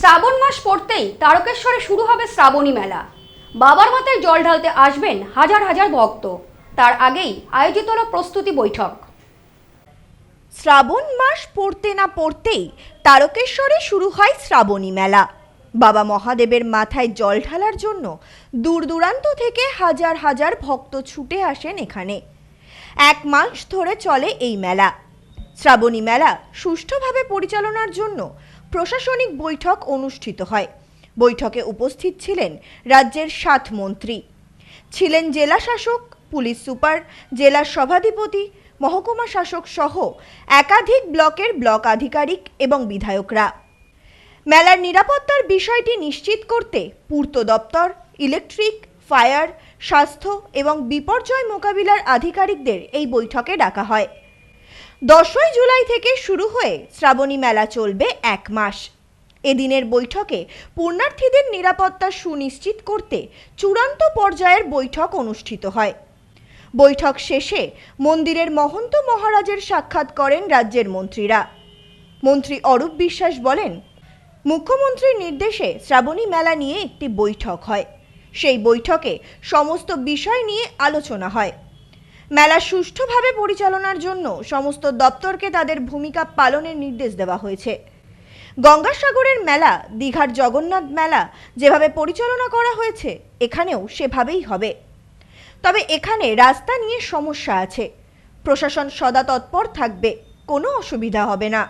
শ্রাবণ মাস পড়তেই তারকেশ্বরে শুরু হবে শ্রাবণী মেলা। বাবার মাথায় জল ঢালতে আসবেন হাজার হাজার ভক্ত। তার আগেই আয়োজিত হলো প্রস্তুতি বৈঠক। শ্রাবণ মাস পড়তে না পড়তেই তারকেশ্বরে শুরু হয় শ্রাবণী মেলা। বাবা মহাদেবের মাথায় জল ঢালার জন্য দূর দূরান্ত থেকে হাজার হাজার ভক্ত ছুটে আসেন এখানে। এক মাস ধরে চলে এই মেলা। শ্রাবণী মেলা সুষ্ঠুভাবে পরিচালনার জন্য প্রশাসনিক বৈঠক অনুষ্ঠিত হয়। বৈঠকে উপস্থিত ছিলেন রাজ্যের সাত মন্ত্রী। ছিলেন জেলা শাসক, পুলিশ সুপার জেলার সভাধিপতি, মহকুমা শাসক সহ একাধিক ব্লকের ব্লক আধিকারিক এবং বিধায়করা। মেলার নিরাপত্তার বিষয়টি নিশ্চিত করতে পূর্ত দপ্তর, ইলেকট্রিক, ফায়ার, স্বাস্থ্য এবং বিপর্যয় মোকাবিলার আধিকারিকদের এই বৈঠকে ডাকা হয়। দশই জুলাই থেকে শুরু হয়ে শ্রাবণী মেলা চলবে এক মাস। এদিনের বৈঠকে পুণ্যার্থীদের নিরাপত্তা সুনিশ্চিত করতে চূড়ান্ত পর্যায়ের বৈঠক অনুষ্ঠিত হয়। বৈঠক শেষে মন্দিরের মহন্ত মহারাজের সাক্ষাৎ করেন রাজ্যের মন্ত্রীরা। মন্ত্রী অরূপ বিশ্বাস বলেন, মুখ্যমন্ত্রীর নির্দেশে শ্রাবণী মেলা নিয়ে একটি বৈঠক হয়। সেই বৈঠকে সমস্ত বিষয় নিয়ে আলোচনা হয়। মেলা সুষ্ঠুভাবে পরিচালনার জন্য সমস্ত দপ্তরকে তাদের ভূমিকা পালনের নির্দেশ দেওয়া হয়েছে। গঙ্গাসাগরের মেলা, দীঘার জগন্নাথ মেলা যেভাবে পরিচালনা করা হয়েছে, এখানেও সেভাবেই হবে। তবে এখানে রাস্তা নিয়ে সমস্যা আছে। প্রশাসন সদা তৎপর থাকবে, কোনো অসুবিধা হবে না।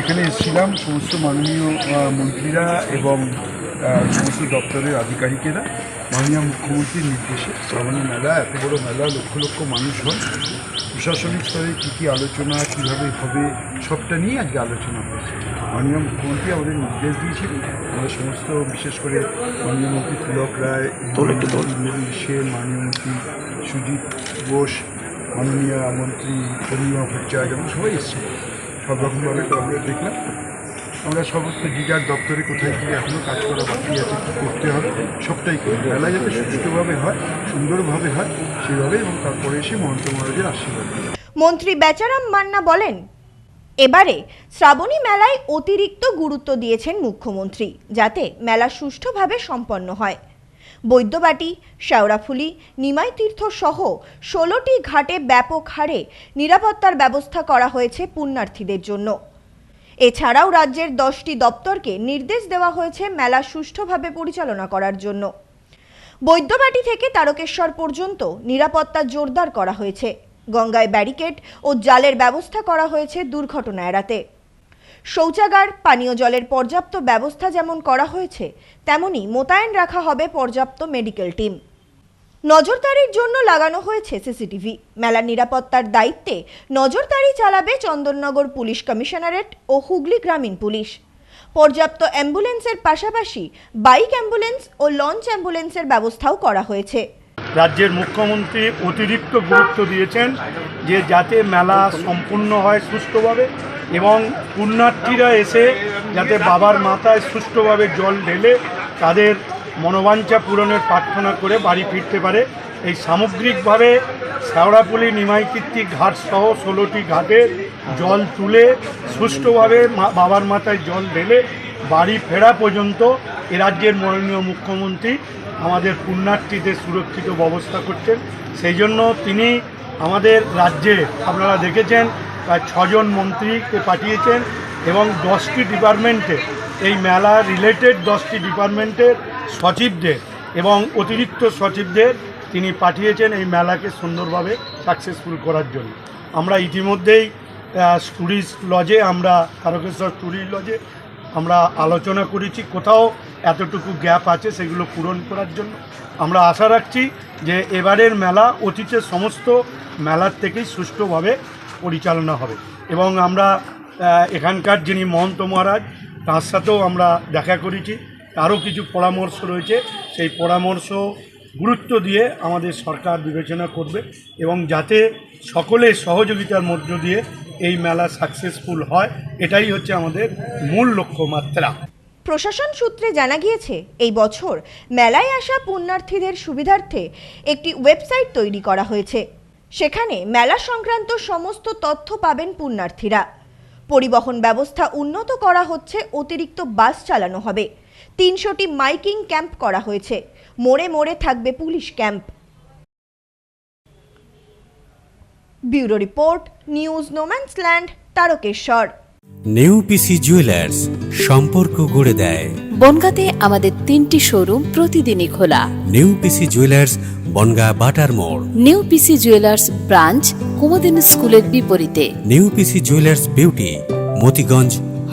এখানে এসেছিলাম সমস্ত মাননীয় মন্ত্রীরা এবং সমস্ত দপ্তরের আধিকারিকেরা। মাননীয় মুখ্যমন্ত্রীর নির্দেশে শ্রাবণী মেলা এত বড় মেলা লক্ষ লক্ষ মানুষ হয়। প্রশাসনিক স্তরে কী কী আলোচনা কীভাবে হবে সবটা নিয়ে আজকে আলোচনা হয়েছে। মাননীয় মুখ্যমন্ত্রী আমাদের নির্দেশ দিয়েছিলেন আমরা সমস্ত বিশেষ করে মাননীয় মন্ত্রী তিলক রায় সেন মাননীয় মন্ত্রী সুজিত বোস মাননীয় মন্ত্রী পূর্ণিমা ভট্টাচার্য এবং সবাই এসেছে। সব রকমভাবে আমরা দেখলাম। আমরা সমস্ত জিজার দপ্তরে কোথায় গিয়ে এখনও কাজ করা বাকি আছে, কী করতে হবে, সবটাই করি মেলা যাতে সুষ্ঠুভাবে হয়, সুন্দরভাবে হয় সেভাবে এবং তারপরে এসে মহন্ত মহারাজের আশীর্বাদ মন্ত্রী বেচারাম মান্না বলেন, এবারে শ্রাবণী মেলায় অতিরিক্ত গুরুত্ব দিয়েছেন মুখ্যমন্ত্রী, যাতে মেলা সুষ্ঠুভাবে সম্পন্ন হয়। বৈদ্যবাটি শেওড়াফুলি নিমাই তীর্থ সহ ষোলোটি ঘাটে ব্যাপক হারে নিরাপত্তার ব্যবস্থা করা হয়েছে পুণ্যার্থীদের জন্য। এছাড়াও রাজ্যের দশটি দপ্তরকে নির্দেশ দেওয়া হয়েছে মেলা সুষ্ঠুভাবে পরিচালনা করার জন্য। বৈদ্যবাটি থেকে তারকেশ্বর পর্যন্ত নিরাপত্তা জোরদার করা হয়েছে। গঙ্গায় ব্যারিকেড ও জালের ব্যবস্থা করা হয়েছে দুর্ঘটনা এড়াতে। শৌচাগার, পানীয় জলের পর্যাপ্ত ব্যবস্থা যেমন করা হয়েছে, তেমনি মোতায়েন রাখা হবে পর্যাপ্ত মেডিকেল টিম। নজরদারির জন্য লাগানো হয়েছে সিসিটিভি। মেলার নিরাপত্তার দায়িত্বে নজরদারি চালাবে চন্দননগর পুলিশ কমিশনারেট ও হুগলি গ্রামীণ পুলিশ। পর্যাপ্ত অ্যাম্বুলেন্সের পাশাপাশি বাইক অ্যাম্বুলেন্স ও লঞ্চ অ্যাম্বুলেন্সের ব্যবস্থাও করা হয়েছে। রাজ্যের মুখ্যমন্ত্রী অতিরিক্ত গুরুত্ব দিয়েছেন যে যাতে মেলা সম্পূর্ণ হয় সুষ্ঠুভাবে এবং পুণ্যার্থীরা এসে যাতে বাবার মাথায় সুষ্ঠুভাবে জল ঢেলে তাদের মনোবাঞ্ছা পূরণের প্রার্থনা করে বাড়ি ফিরতে পারে। এই সামগ্রিকভাবে নিমাইকীর্তি ঘাট সহ ষোলোটি ঘাটে জল তুলে, সুষ্ঠুভাবে বাবার মাথায় জল ঢেলে বাড়ি ফেরা পর্যন্ত এ রাজ্যের মাননীয় মুখ্যমন্ত্রী আমাদের পুণ্যার্থীদের সুরক্ষিত ব্যবস্থা করছেন। সেই জন্য তিনি আমাদের রাজ্যে, আপনারা দেখেছেন, প্রায় ছজন মন্ত্রীকে পাঠিয়েছেন এবং দশটি ডিপার্টমেন্টে, এই মেলা রিলেটেড দশটি ডিপার্টমেন্টের সচিবদের এবং অতিরিক্ত সচিবদের তিনি পাঠিয়েছেন এই মেলাকে সুন্দরভাবে সাকসেসফুল করার জন্য। আমরা ইতিমধ্যেই ট্যুরিস্ট লজে আমরা তারকেশ্বর ট্যুরিস্ট লজে আমরা আলোচনা করেছি কোথাও এতটুকু গ্যাপ আছে সেগুলো পূরণ করার জন্য। আমরা আশা রাখছি যে এবারের মেলা অতীতের সমস্ত মেলার থেকেই সুষ্ঠুভাবে পরিচালনা হবে। এবং আমরা এখানকার যিনি মহন্ত মহারাজ, তার সাথেও আমরা দেখা করেছি। তারও কিছু পরামর্শ রয়েছে। সেই পরামর্শ গুরুত্ব দিয়ে আমাদের সরকার বিবেচনা করবে এবং যাতে সকলের সহযোগিতার মধ্য দিয়ে এই মেলা সাকসেসফুল হয়, এটাই হচ্ছে আমাদের মূল লক্ষ্যমাত্রা। প্রশাসন সূত্রে জানা গিয়েছে, এই বছর মেলায় আসা পুণ্যার্থীদের সুবিধার্থে একটি ওয়েবসাইট তৈরি করা হয়েছে। সেখানে মেলা সংক্রান্ত সমস্ত তথ্য পাবেন পুণ্যার্থীরা। পরিবহন ব্যবস্থা উন্নত করা হচ্ছে, অতিরিক্ত বাস চালানো হবে। তিনশোটি মাইকিং ক্যাম্প করা হয়েছে। মোড়ে মোড়ে থাকবে police camp. Bureau report news no man's land Tarakeswar. New PC jewellers সম্পর্ক গড়ে দেয়। বনগাঁতে আমাদের তিনটি শোরুম প্রতিদিনই খোলা। নেউপিসি জুয়েলার্স বনগা বাটার মোড়। New PC jewellers branch Kumudini স্কুলের বিপরীতে। New PC jewellers beauty Motiganj